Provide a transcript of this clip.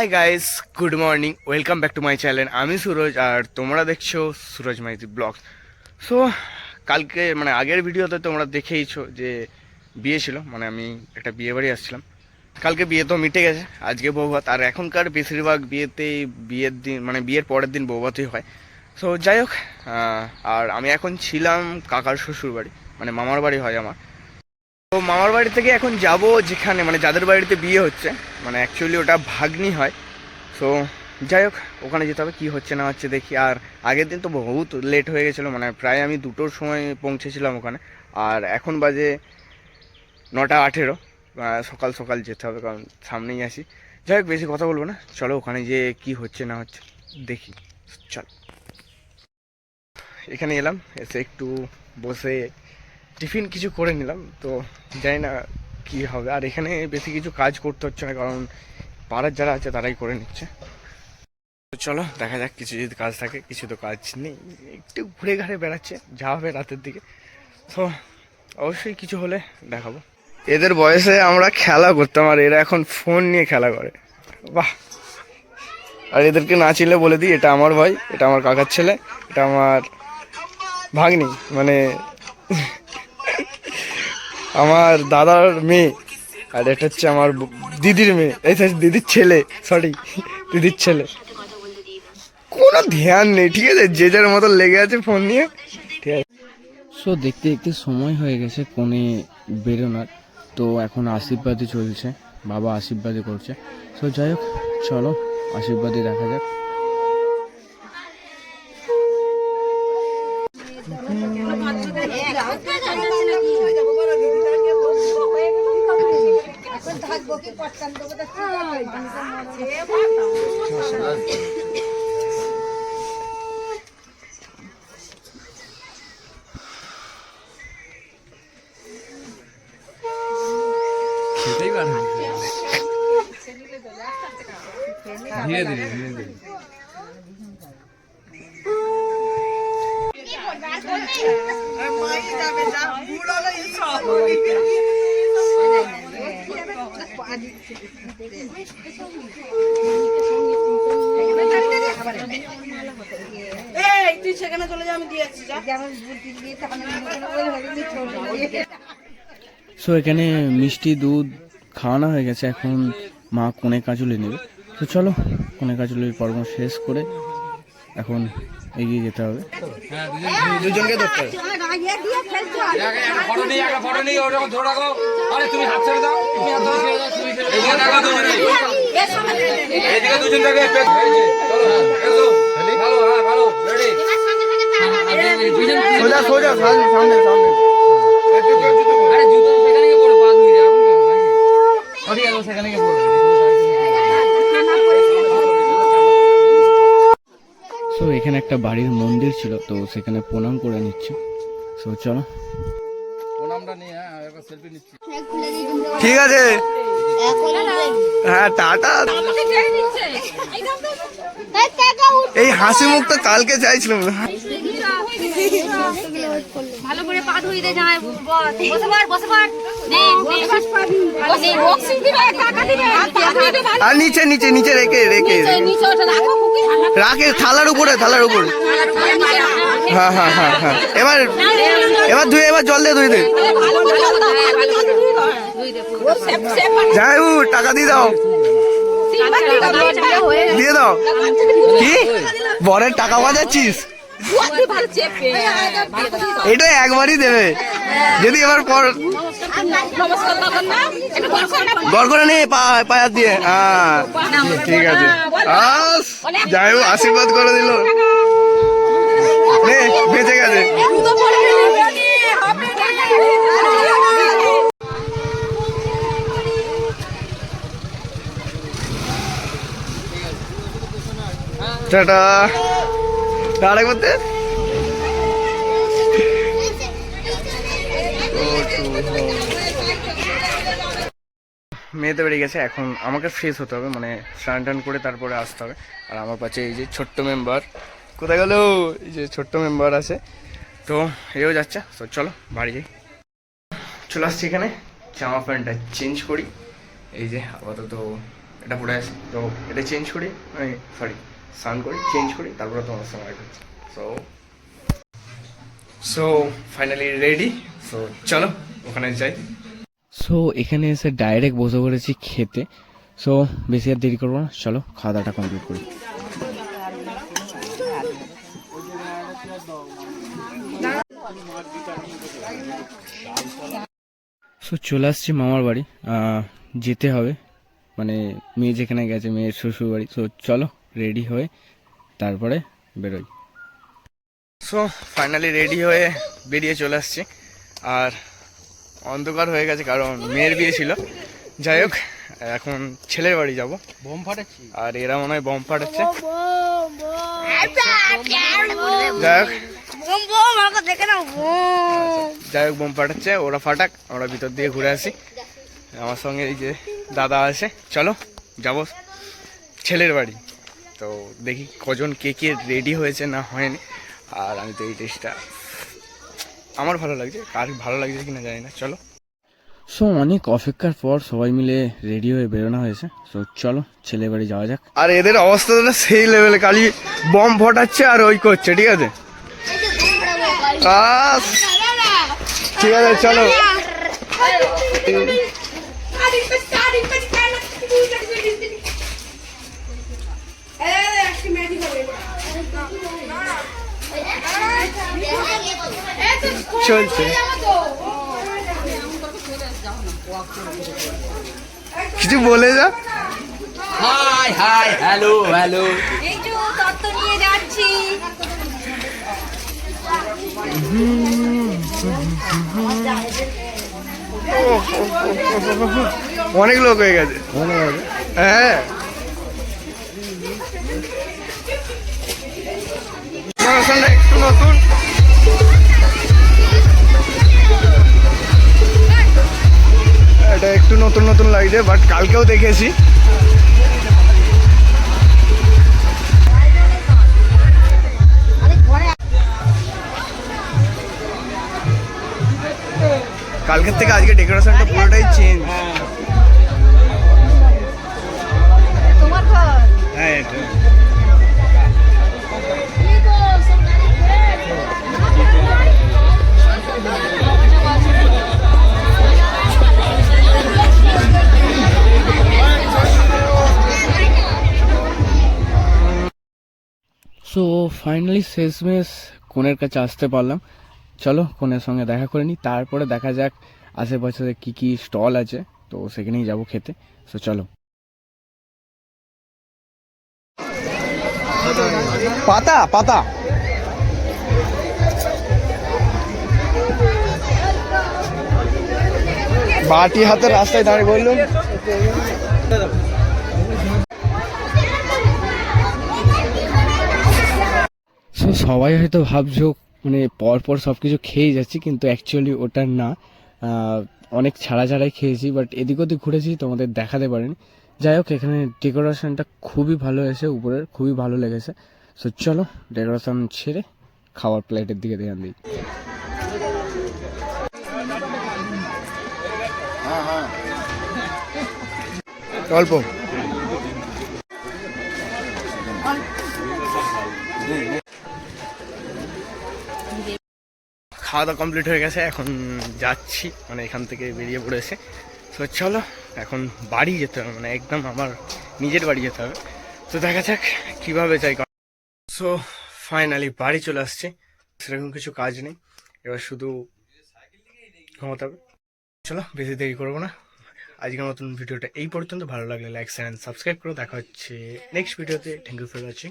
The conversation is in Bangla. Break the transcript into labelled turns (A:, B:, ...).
A: Hi guys good morning welcome back to my channel আমি সুরজ আর তোমরা দেখছ সুরজ মাইতি ব্লগ। সো কালকে মানে আগের ভিডিওতে তোমরা দেখেইছো যে বিয়ে ছিল মানে আমি একটা বিয়ে বাড়ি আসছিলাম। কালকে বিয়ে তো মিটে গেছে, আজকে বৌভাত আর এখনকার বেশিরভাগ বিয়েতেই বিয়ের দিন মানে বিয়ের পরের দিন বৌভাতই হয়। সো যাই হোক আর আমি এখন ছিলাম কাকার শ্বশুর বাড়ি মানে মামার বাড়ি হয় আমার। তো মামার বাড়ি থেকে এখন যাব যেখানে মানে যাদের বাড়িতে বিয়ে হচ্ছে মানে অ্যাকচুয়ালি ওটা ভাগ্নি হয়। সো যাই হোক, ওখানে যেতে হবে, কী হচ্ছে না হচ্ছে দেখি। আর আগের দিন তো বহুত লেট হয়ে গেছিল মানে প্রায় আমি দুটোর সময় পৌঁছেছিলাম ওখানে। আর এখন বাজে নটা আঠেরো সকাল সকাল যেতে হবে, কারণ সামনেই আসি যাই হোক, বেশি কথা বলব না। চলো ওখানে যে কি হচ্ছে না হচ্ছে দেখি। চল। এখানে এলাম, এসে একটু বসে টিফিন কিছু করে নিলাম, তো জানি না কি হবে। আর এখানে বেশি কিছু কাজ করতে হচ্ছে না, কারণ পাড়ার যারা আছে তারাই করে নিচ্ছে। তো চলো, দেখা যাক কিছু যদি কাজ থাকে, কিছু তো কাজ নেই। একটু ঘুরে ঘাড়ে বেড়াচ্ছে, যা হবে রাতের দিকে। তো অবশ্যই কিছু হলে দেখাবো। এদের বয়সে আমরা খেলা করতাম, আর এরা এখন ফোন নিয়ে খেলা করে। বাহ! আর এদেরকে না চিনলে বলে দিই, এটা আমার ভাই, এটা আমার কাকার ছেলে, এটা আমার ভাগ্নি। মানে আমার দাদার মেয়ে, আর এটা হচ্ছে আমার দিদির মেয়ে, এই দিদির ছেলে সরি দিদির ছেলে। কোনো ধ্যান নেই, ঠিক আছে? যে যার মতো লেগে আছে ফোন নিয়ে। ঠিক আছে।
B: সো দেখতে দেখতে সময় হয়ে গেছে, কোণে বেরোনোর। তো এখন আশীর্বাদই চলছে, বাবা আশীর্বাদই করছে। সো যাই হোক, চলো, আশীর্বাদই দেখা যাক। ধীরে ধীরে ধীরে ধীরে
C: তুই সেখানে চলে যা, আমি
B: সো এখানে মিষ্টি, দুধ খাওয়ানো হয়ে গেছে। এখন মা কোণে কাজলে নেবে। তো চলো কোণে কাজলের পর্ব শেষ করে এখন এগিয়ে যেতে হবে
A: দুজনকে ধরতে হবে
D: ফটো নেই একটা ফটো নেই ওরকম ধরে রাখো আরে তুমি হাত ছেড়ে দাও তুমি হাত ছেড়ে দাও এদিকে টাকা দুজনে এদিকে দুজন থেকে চলো এসো ভালো হ্যাঁ ভালো রেডি
A: সোজা সোজা সামনে সামনে সামনে
D: আরে জুতো সেখানে গিয়ে পড়ো পা ধুই এখন সেখানে গিয়ে পড়ো
B: সো এখানে একটা বাড়ির মন্দির ছিল তো সেখানে প্রণাম করে নিচ্ছি। সো চলো।
D: প্রণামটা নিয়ে হ্যাঁ একবার সেলফি নিচ্ছি।
A: ঠিক আছে। হ্যাঁ টাটা। এই হাসি তো কালকে চাইছিলাম।
E: ভালো করে পা ধুই দে যায় বসে। পার বসে পার নে নে। নে বক্সিং দিবে টাকা দিবে। পা ধুই দে ভালো
A: আর নিচে নিচে নিচে রেখে রেখে।
E: নিচে ওঠে রাখো
A: থালার উপরে থালার উপরে। হ্যাঁ হ্যাঁ হ্যাঁ হ্যাঁ। এবার এবার ধুয়ে এবার জল দিয়ে ধুয়ে দে। যাই টাকা দিয়ে দাও। দিয়ে দাও। কি? বরের টাকা বাজাচ্ছিস? এটা একবারই দেবে। যদি এবার পর করে নে পা- পায়া দিয়ে। হ্যাঁ ঠিক আছে। যাই হোক আশীর্বাদ করে দিল। নে বেঁচে গেছে। টাটা। টাটা করতে মেয়েতে বেরিয়ে গেছে, এখন আমাকে ফ্রেশ হতে হবে মানে স্নান টান করে তারপরে আসতে হবে। আর আমার পাশে এই যে ছোট্ট মেম্বার কোথায় গেল? এই যে ছোট্ট মেম্বার আছে। তো এও যাচ্ছে, তো চলো, বাড়ি যাই। চলে আসছি এখানে, জামা প্যান্টটা চেঞ্জ করি। এই যে আপাতত এটা পরে আছে, তো এটা চেঞ্জ করি সরি স্নান করি চেঞ্জ করি, তারপরে তোমার সঙ্গে অ্যাড হচ্ছে। So so finally ready so চলো, ওখানে যাই।
B: সো এখানে এসে ডাইরেক্ট বসে পড়েছি খেতে। সো বেশি আর দেরি করব না, চলো খাওয়া দাওয়াটা কমপ্লিট করি। সো চলে আসছি মামার বাড়ি যেতে হবে। মানে মেয়ে যেখানে গেছে, মেয়ের শ্বশুর বাড়ি সো চলো রেডি হয়ে তারপরে বেরোই।
A: সো ফাইনালি রেডি হয়ে বেরিয়ে চলে আসছি। আর অন্ধকার হয়ে গেছে কারণ মেয়ের বিয়ে ছিল। যাই হোক এখন ছেলের বাড়ি যাব।
B: বোম ফাটাচ্ছি?
A: আর এরা মনে হয় বম ফাটাচ্ছে। যাই হোক।
C: বোম বোম আমাকে দেখে নাও বোম।
A: যাই হোক বোম ফাটাচ্ছে ওরা ফাটাক আমরা ভিতর দিয়ে ঘুরে আসি। আমার সঙ্গে এই যে দাদা আছে চলো যাব। ছেলের বাড়ি। তো দেখি কজন কে কে রেডি হয়েছে না হয়নি আর আমি তো এই টেস্টটা আমার ভালো লাগছে কার ভালো লাগছে কিনা জানি না চলো
B: সো অনেক অপেক্ষার পর সবাই মিলে রেডি হয়ে বেরোনো হয়েছে সো চলো ছেলে বাড়ি যাওয়া যাক
A: আর এদের অবস্থা অবস্থাটা সেই লেভেলে খালি বম ফটাচ্ছে আর ওই করছে ঠিক আছে ঠিক আছে চলো চলছে কিছু বলে যা
D: হাই হাই হ্যালো হ্যালো
E: এই যে তত্ত্ব নিয়ে যাচ্ছি
A: অনেক লোক হয়ে গেছে হ্যাঁ Decoration টা একটু নতুন। এটা একটু নতুন নতুন লাগছে বাট কালকেও দেখেছি। কালকের থেকে আজকে ডেকোরেশনটা পুরোটাই চেঞ্জ
E: তোমার
A: হ্যাঁ এটা।
B: ফাইনালি শেষমেশ কোনের কাছে আসতে পারলাম। চলো কোনের সঙ্গে দেখা করে নিই তারপরে দেখা যাক আশেপাশে কি কি স্টল আছে। তো সেখানেই যাব খেতে। সো চলো।
A: পাতা পাতা। বাটি হাতে রাস্তায় দাঁড়িয়ে বললুম।
B: সবাই হয়তো ভাবছ মানে পর পর সব কিছু খেয়ে যাচ্ছি কিন্তু অ্যাকচুয়ালি ওটা না। অনেক ছাড়া ছাড়াই খেয়েছি বাট এদিক ওদিক ঘুরেছি তোমাদের দেখাতে পারিনি। যাই হোক এখানে ডেকোরেশনটা খুবই ভালো হয়েছে উপরের খুবই ভালো লেগেছে। সো চলো ডেকোরেশন ছেড়ে খাওয়ার প্লেটের দিকে ধ্যান দিই।
A: অল্প। খাওয়া দাওয়া কমপ্লিট হয়ে গেছে, এখন যাচ্ছি মানে এখান থেকে বেরিয়ে পড়েছে। তো চলো, এখন বাড়ি যেতে হবে মানে একদম আমার নিজের বাড়ি যেতে হবে। তো দেখা যাক কীভাবে যাই। সো ফাইনালি বাড়ি চলে আসছে। সেরকম কিছু কাজ নেই। এবার শুধু ঘুমাতে হবে। চলো, বেশি দেরি করব না। আজকের মতন ভিডিওটা এই পর্যন্ত। ভালো লাগলে লাইক শেয়ার সাবস্ক্রাইব করো। দেখা হচ্ছে নেক্সট ভিডিওতে থ্যাংক ইউ ফর ওয়াচিং